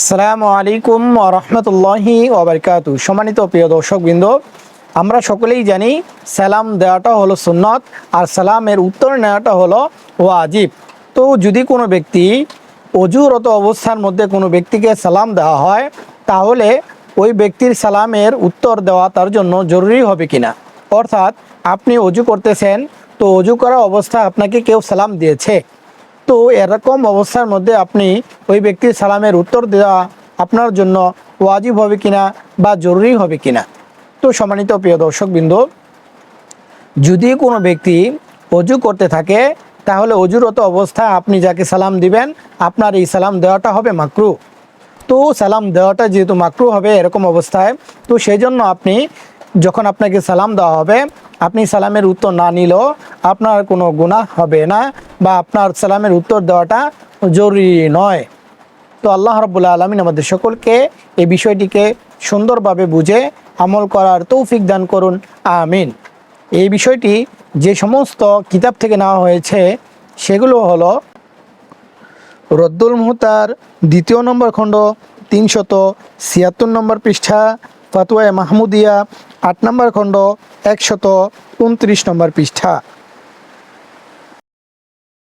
সালামু আলাইকুম রহমতুল্লাহি ওবরকাতু সম্মানিত প্রিয় দর্শকবৃন্দ, আমরা সকলেই জানি সালাম দেওয়াটা হলো সুন্নত আর সালামের উত্তর নেওয়াটা হলো ওয়াজিব। তো যদি কোনো ব্যক্তি অজুরত অবস্থার মধ্যে কোনো ব্যক্তিকে সালাম দেওয়া হয়, তাহলে ওই ব্যক্তির সালামের উত্তর দেওয়া তার জন্য জরুরি হবে কিনা? অর্থাৎ আপনি অজু করতেছেন, তো অজু করা অবস্থা আপনাকে কেউ সালাম দিয়েছে। তো এরকম অবস্থার মধ্যে আপনি ওই ব্যক্তির সালামের উত্তর দেওয়া আপনার জন্য ওয়াজিব হবে কিনা বা জরুরি হবে কিনা? তো সম্মানিত প্রিয় দর্শকবৃন্দ, যদি কোনো ব্যক্তি অজু করতে থাকে, তাহলে অজুরত অবস্থায় আপনি যাকে সালাম দিবেন, আপনার এই সালাম দেওয়াটা হবে মাকরু। তো সালাম দেওয়াটা যেহেতু মাকরু হবে এরকম অবস্থায়, তো সেই জন্য আপনি যখন আপনাকে সালাম দেওয়া হবে আপনি সালামের উত্তর না নিলেও আপনার কোনো গুনাহ হবে না বা আপনার সালামের উত্তর দেওয়াটা জরুরি নয়। তো আল্লাহ রব্বুল্লা আলমিন আমাদের সকলকে এই বিষয়টিকে সুন্দরভাবে বুঝে আমল করার তৌফিক দান করুন, আমিন। এই বিষয়টি যে সমস্ত কিতাব থেকে নেওয়া হয়েছে, সেগুলো হলো রদ্দুল মুহতার দ্বিতীয় নম্বর খণ্ড তিনশত ছিয়াত্তর নম্বর পৃষ্ঠা, ফাতুয়া মাহমুদিয়া আট নম্বর খণ্ড একশত উনত্রিশ নম্বর পৃষ্ঠা।